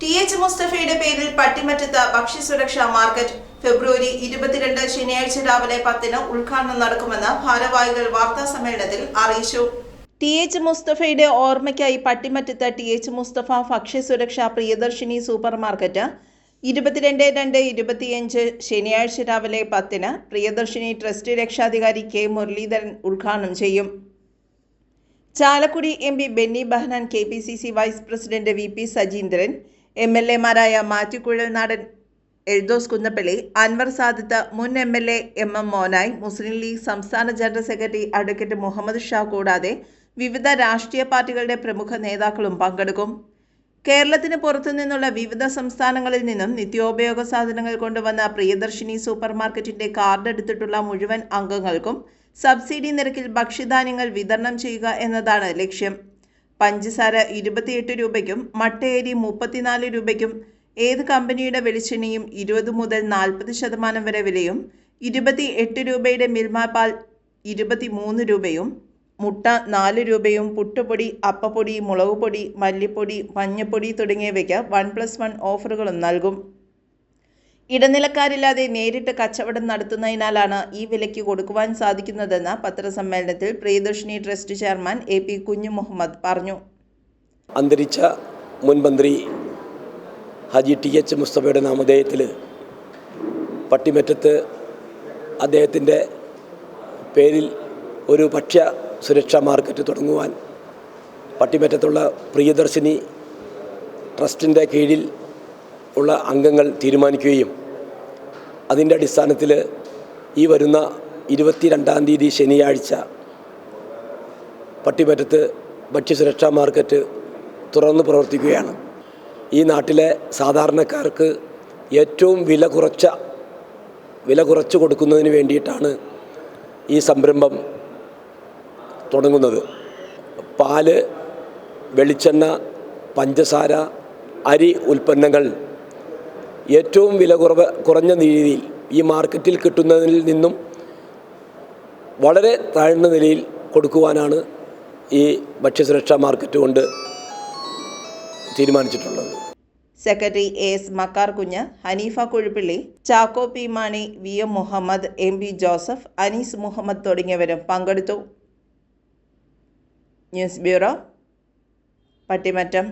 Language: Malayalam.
ടി എച്ച് മുസ്തഫയുടെ പേരിൽ പട്ടിമറ്റത്ത് ഭക്ഷ്യസുരക്ഷാ മാർക്കറ്റ് ഫെബ്രുവരി ഇരുപത്തിരണ്ട് ശനിയാഴ്ച രാവിലെ പത്തിന് ഉദ്ഘാടനം നടക്കുമെന്ന് ഭാരവാഹികൾ വാർത്താ സമ്മേളനത്തിൽ അറിയിച്ചു. ടി എച്ച് മുസ്തഫയുടെ ഓർമ്മയ്ക്കായി പട്ടിമറ്റത്ത് ടി എച്ച് മുസ്തഫ ഭക്ഷ്യസുരക്ഷാ പ്രിയദർശിനി സൂപ്പർ മാർക്കറ്റ് ഇരുപത്തിരണ്ട് രണ്ട് ഇരുപത്തിയഞ്ച് ശനിയാഴ്ച രാവിലെ പത്തിന് പ്രിയദർശിനി ട്രസ്റ്റ് രക്ഷാധികാരി കെ മുരളീധരൻ ഉദ്ഘാടനം ചെയ്യും. Chalakudy M P Benny Behanan K P C C vice president V P Sajeendran M L എമാരായ മാറ്റിക്കുഴൽ നാടൻ എഴുതോസ് കുന്നപ്പള്ളി അൻവർ സാദിത്ത് മുൻ M L A M M Monayi Muslim League സംസ്ഥാന general secretary advocate Muhammad Shah കൂടാതെ വിവിധ രാഷ്ട്രീയ പാർട്ടികളുടെ പ്രമുഖ നേതാക്കളും പങ്കെടുക്കും. കേരളത്തിന് പുറത്തു നിന്നുള്ള വിവിധ സംസ്ഥാനങ്ങളിൽ നിന്നും നിത്യോപയോഗ സാധനങ്ങൾ കൊണ്ടുവന്ന പ്രിയദർശിനി സൂപ്പർ മാർക്കറ്റിന്റെ കാർഡ് എടുത്തിട്ടുള്ള മുഴുവൻ അംഗങ്ങൾക്കും സബ്സിഡി നിരക്കിൽ ഭക്ഷ്യധാന്യങ്ങൾ വിതരണം ചെയ്യുക എന്നതാണ് ലക്ഷ്യം. പഞ്ചസാര ഇരുപത്തിയെട്ട് രൂപയ്ക്കും മട്ടയരി മുപ്പത്തിനാല് രൂപയ്ക്കും ഏത് കമ്പനിയുടെ വെളിച്ചെണ്ണയും ഇരുപത് മുതൽ നാൽപ്പത് ശതമാനം വരെ വിലയും ഇരുപത്തി എട്ട് രൂപയുടെ മിൽമ പാൽ ഇരുപത്തി മൂന്ന് രൂപയും മുട്ട നാല് രൂപയും പുട്ടുപൊടി അപ്പപ്പൊടി മുളക് പൊടി മല്ലിപ്പൊടി മഞ്ഞപ്പൊടി തുടങ്ങിയവയ്ക്ക് വൺ പ്ലസ് വൺ ഓഫറുകളും നൽകും. ഇടനിലക്കാരില്ലാതെ നേരിട്ട് കച്ചവടം നടത്തുന്നതിനാലാണ് ഈ വിലയ്ക്ക് കൊടുക്കുവാൻ സാധിക്കുന്നതെന്ന് പത്രസമ്മേളനത്തിൽ Priyadarshini trust chairman A P Kunju Muhammad പറഞ്ഞു. അന്തരിച്ച മുൻ മന്ത്രി ഹജി ടി എച്ച് മുസ്തഫയുടെ നാമധേയത്തിൽ പട്ടിമറ്റത്ത് അദ്ദേഹത്തിന്റെ പേരിൽ ഒരു ഭക്ഷ്യ സുരക്ഷാ മാർക്കറ്റ് തുടങ്ങുവാൻ പട്ടിമറ്റത്തുള്ള പ്രിയദർശിനി ട്രസ്റ്റിന്റെ കീഴിൽ ഉള്ള അംഗങ്ങൾ തീരുമാനിക്കുകയും അതിന്റെ അടിസ്ഥാനത്തിൽ ഈ വരുന്ന ഇരുപത്തി രണ്ടാം തീയതി ശനിയാഴ്ച പട്ടിമറ്റത്ത് ഭക്ഷ്യസുരക്ഷാ മാർക്കറ്റ് തുറന്ന് പ്രവർത്തിക്കുകയാണ്. ഈ നാട്ടിലെ സാധാരണക്കാർക്ക് ഏറ്റവും വില കുറച്ച വില കുറച്ച് കൊടുക്കുന്നതിന് വേണ്ടിയിട്ടാണ് ഈ സംരംഭം തുടങ്ങുന്നത്. പാൽ വെളിച്ചെണ്ണ പഞ്ചസാര അരി ഉൽപ്പന്നങ്ങൾ ഏറ്റവും വില കുറവ് കുറഞ്ഞ രീതിയിൽ ഈ മാർക്കറ്റിൽ കിട്ടുന്നതിൽ നിന്നും വളരെ താഴ്ന്ന നിലയിൽ കൊടുക്കുവാനാണ് ഈ ഭക്ഷ്യസുരക്ഷാ മാർക്കറ്റ് കൊണ്ട് തീരുമാനിച്ചിട്ടുള്ളത്. Secretary A S Makkar Kunju Haneefa Kuzhuppilly Chacko P Mani V M Muhammad M P Joseph Anees Muhammad തുടങ്ങിയവരും പങ്കെടുത്തു. News bureau Pattimattam.